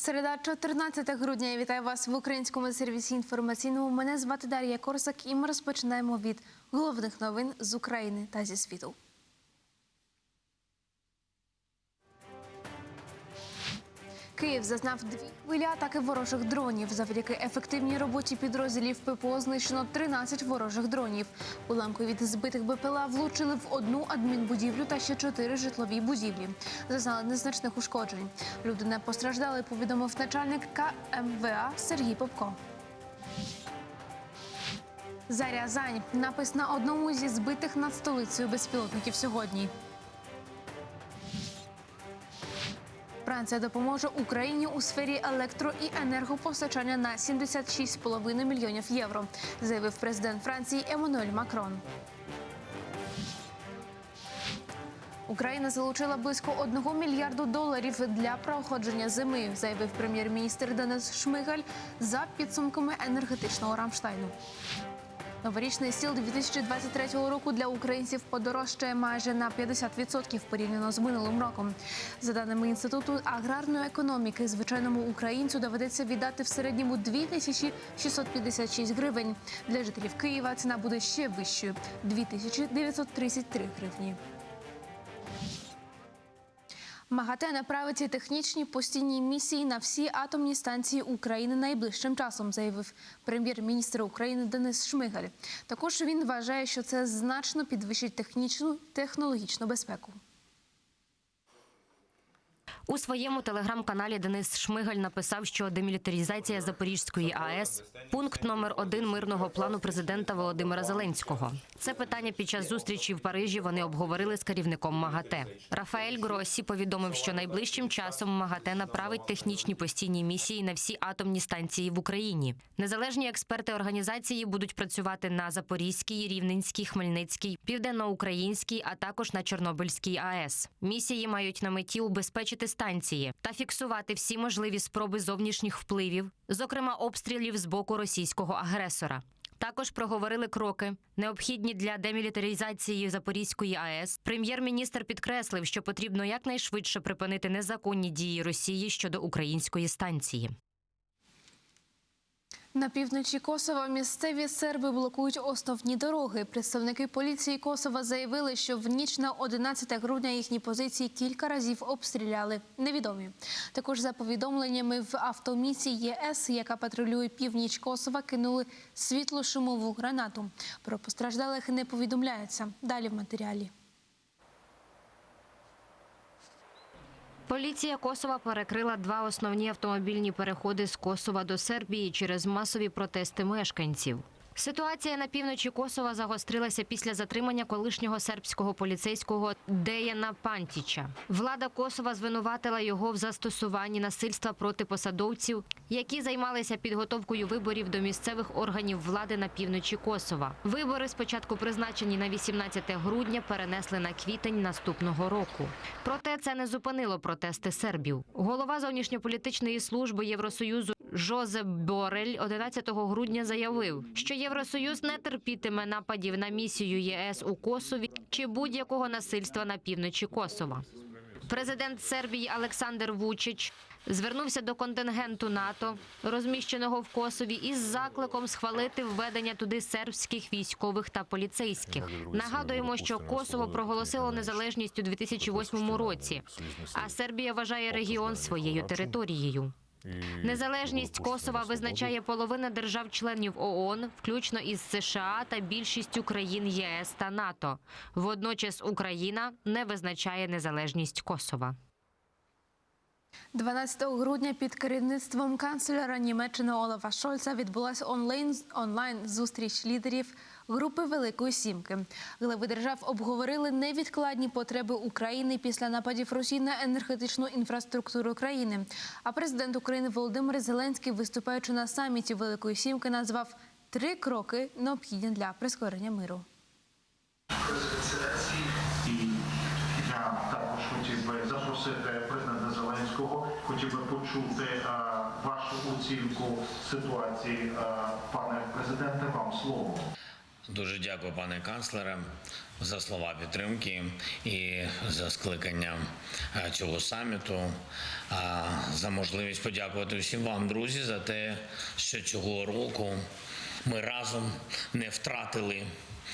Середа 14 грудня. Я вітаю вас в українському сервісі інформаційному. Мене звати Дар'я Корсак, і ми розпочинаємо від головних новин з України та зі світу. Київ зазнав дві хвилі атаки ворожих дронів. Завдяки ефективній роботі підрозділів ППО знищено 13 ворожих дронів. Уламки від збитих БПЛА влучили в одну адмінбудівлю та ще чотири житлові будівлі. Зазнали незначних ушкоджень. Люди не постраждали, повідомив начальник КМВА Сергій Попко. Зарязань напис на одному зі збитих над столицею безпілотників сьогодні. Франція допоможе Україні у сфері електро і енергопостачання на 76,5 мільйонів євро, заявив президент Франції Еммануель Макрон. Україна залучила близько 1 мільярду доларів для проходження зими, заявив прем'єр-міністр Денис Шмигаль за підсумками енергетичного Рамштайну. Новорічний стіл 2023 року для українців подорожчає майже на 50% порівняно з минулим роком. За даними інституту аграрної економіки, звичайному українцю доведеться віддати в середньому 2656 гривень. Для жителів Києва ціна буде ще вищою 2933 гривні. МАГАТЕ направить технічні постійні місії на всі атомні станції України найближчим часом, заявив прем'єр-міністр України Денис Шмигаль. Також він вважає, що це значно підвищить технічну технологічну безпеку. У своєму телеграм-каналі Денис Шмигаль написав, що демілітаризація Запорізької АЕС пункт номер один мирного плану президента Володимира Зеленського. Це питання під час зустрічі в Парижі вони обговорили з керівником МАГАТЕ. Рафаель Гросі повідомив, що найближчим часом МАГАТЕ направить технічні постійні місії на всі атомні станції в Україні. Незалежні експерти організації будуть працювати на Запорізькій, Рівненській, Хмельницькій, Південноукраїнській, а також на Чорнобильській АЕС. Місії мають на меті убезпечити станції та фіксувати всі можливі спроби зовнішніх впливів, зокрема обстрілів з боку російського агресора. Також проговорили кроки, необхідні для демілітаризації Запорізької АЕС. Прем'єр-міністр підкреслив, що потрібно якнайшвидше припинити незаконні дії Росії щодо української станції. На півночі Косова місцеві серби блокують основні дороги. Представники поліції Косова заявили, що в ніч на 11 грудня їхні позиції кілька разів обстріляли. Невідомі. Також за повідомленнями в автомісі ЄС, яка патрулює північ Косова, кинули світло-шумову гранату. Про постраждалих не повідомляється. Далі в матеріалі. Поліція Косова перекрила два основні автомобільні переходи з Косова до Сербії через масові протести мешканців. Ситуація на півночі Косова загострилася після затримання колишнього сербського поліцейського Деяна Пантіча. Влада Косова звинуватила його в застосуванні насильства проти посадовців, які займалися підготовкою виборів до місцевих органів влади на півночі Косова. Вибори спочатку призначені на 18 грудня, перенесли на квітень наступного року. Проте це не зупинило протести сербів. Голова зовнішньополітичної служби Євросоюзу Жозеп Борель 11 грудня заявив, що Євросоюз не терпітиме нападів на місію ЄС у Косові чи будь-якого насильства на півночі Косова. Президент Сербії Олександр Вучич звернувся до контингенту НАТО, розміщеного в Косові, із закликом схвалити введення туди сербських військових та поліцейських. Нагадуємо, що Косово проголосило незалежність у 2008 році, а Сербія вважає регіон своєю територією. Незалежність Косова визначає половина держав-членів ООН, включно із США та більшістю країн ЄС та НАТО. Водночас Україна не визначає незалежність Косова. 12 грудня під керівництвом канцлера Німеччини Олафа Шольца відбулася онлайн онлайн зустріч лідерів групи Великої Сімки. Глави держав обговорили невідкладні потреби України після нападів Росії на енергетичну інфраструктуру країни. А президент України Володимир Зеленський, виступаючи на саміті Великої Сімки, назвав три кроки необхідні для прискорення миру. І я також хотів би запросити президента Зеленського, хотів би почути а, вашу оцінку ситуації, а, пане президенте, вам слово. Дуже дякую, пане канцлере, за слова підтримки і за скликання е, цього саміту, за можливість подякувати всім вам, друзі, за те, що цього року ми разом не втратили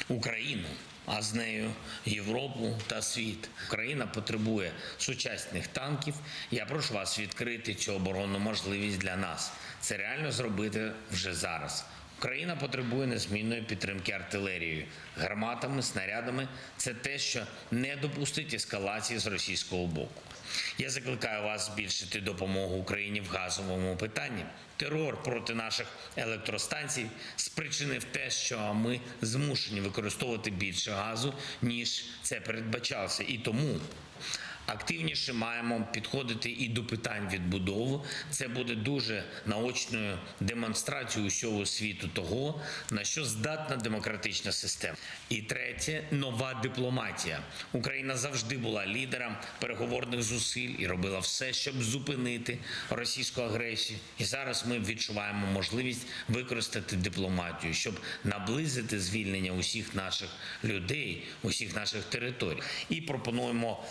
Україну. А з нею Європу та світ. Україна потребує сучасних танків. Я прошу вас відкрити цю оборонну можливість для нас. Це реально зробити вже зараз. Україна потребує незмінної підтримки артилерією, гарматами, снарядами. Це те, що не допустить ескалації з російського боку. Я закликаю вас збільшити допомогу Україні в газовому питанні. Терор проти наших електростанцій спричинив те, що ми змушені використовувати більше газу, ніж це передбачалося. І тому активніше маємо підходити і до питань відбудови. Це буде дуже наочною демонстрацією усього світу того, на що здатна демократична система. І третє нова дипломатія. Україна завжди була лідером переговорних зусиль і робила все, щоб зупинити російську агресію. І зараз ми відчуваємо можливість використати дипломатію, щоб наблизити звільнення усіх наших людей, усіх наших територій. І пропонуємо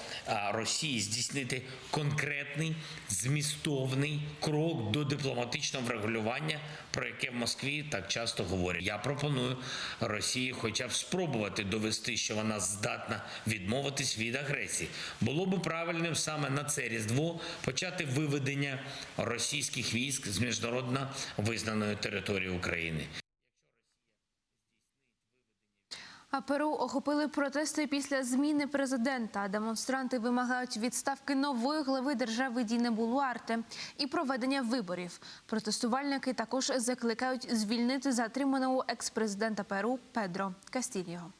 Росії здійснити конкретний змістовний крок до дипломатичного врегулювання, про яке в Москві так часто говорять. Я пропоную Росії, хоча б спробувати довести, що вона здатна відмовитись від агресії. Було б правильним саме на це різдво почати виведення російських військ з міжнародно визнаної території України. А Перу охопили протести після зміни президента. Демонстранти вимагають відставки нової глави держави Діне Булуарте і проведення виборів. Протестувальники також закликають звільнити затриманого екс-президента Перу Педро Кастільо.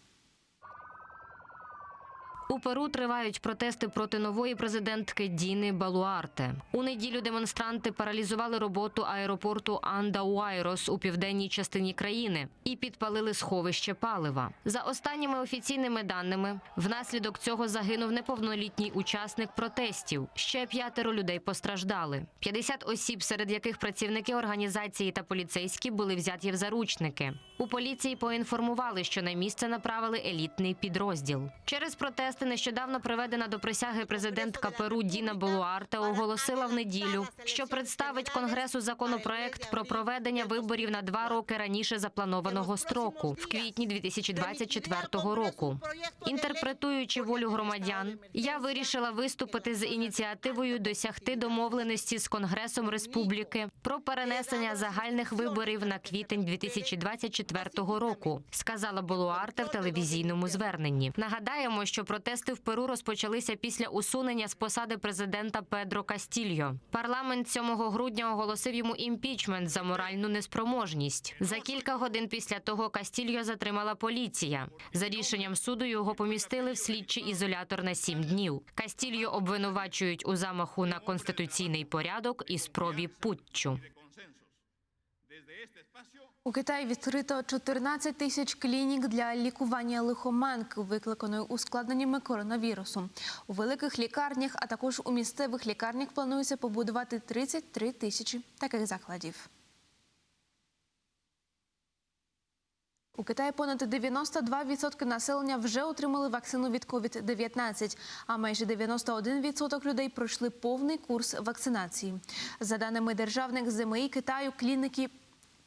У Перу тривають протести проти нової президентки Діни Балуарте. У неділю демонстранти паралізували роботу аеропорту Андауайрос у південній частині країни і підпалили сховище палива. За останніми офіційними даними, внаслідок цього загинув неповнолітній учасник протестів. Ще п'ятеро людей постраждали. 50 осіб, серед яких працівники організації та поліцейські були взяті в заручники. У поліції поінформували, що на місце направили елітний підрозділ. Через протести нещодавно приведена до присяги президентка Перу Діна Болуарте оголосила в неділю, що представить конгресу законопроект про проведення виборів на два роки раніше запланованого строку в квітні 2024 року. Інтерпретуючи волю громадян, я вирішила виступити з ініціативою досягти домовленості з Конгресом Республіки про перенесення загальних виборів на квітень 2024 року, сказала Болуарте в телевізійному зверненні. Нагадаємо, що протести в Перу розпочалися після усунення з посади президента Педро Кастільо. Парламент 7 грудня оголосив йому імпічмент за моральну неспроможність. За кілька годин після того Кастільо затримала поліція. За рішенням суду його помістили в слідчий ізолятор на сім днів. Кастільо обвинувачують у замаху на конституційний порядок і спробі путчу. У Китаї відкрито 14 тисяч клінік для лікування лихоманки, викликаної ускладненнями коронавірусу. У великих лікарнях, а також у місцевих лікарнях планується побудувати 33 тисячі таких закладів. У Китаї понад 92% населення вже отримали вакцину від COVID-19, а майже 91% людей пройшли повний курс вакцинації. За даними державних ЗМІ Китаю, клініки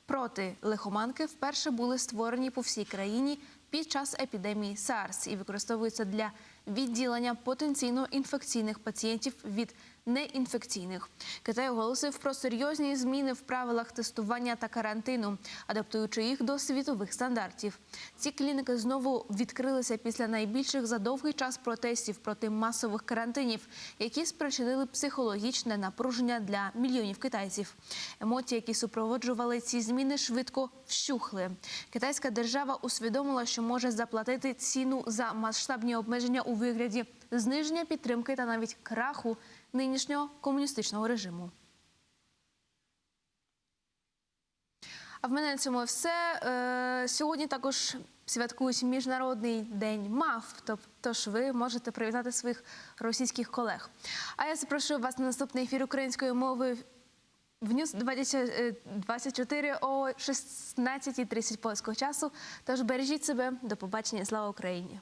проти лихоманки вперше були створені по всій країні під час епідемії SARS і використовуються для відділення потенційно інфекційних пацієнтів від неінфекційних. Китай оголосив про серйозні зміни в правилах тестування та карантину, адаптуючи їх до світових стандартів. Ці клініки знову відкрилися після найбільших за довгий час протестів проти масових карантинів, які спричинили психологічне напруження для мільйонів китайців. Емоції, які супроводжували ці зміни, швидко вщухли. Китайська держава усвідомила, що може заплатити ціну за масштабні обмеження у вигляді зниження підтримки та навіть краху нинішнього комуністичного режиму. А в мене на цьому все. Е, Сьогодні також святкують Міжнародний день мав. Тож ви можете привітати своїх російських колег. А я запрошую вас на наступний ефір українською мовою В Ньюс 20, е, 24 о 16.30 польського часу. Тож бережіть себе. До побачення. Слава Україні!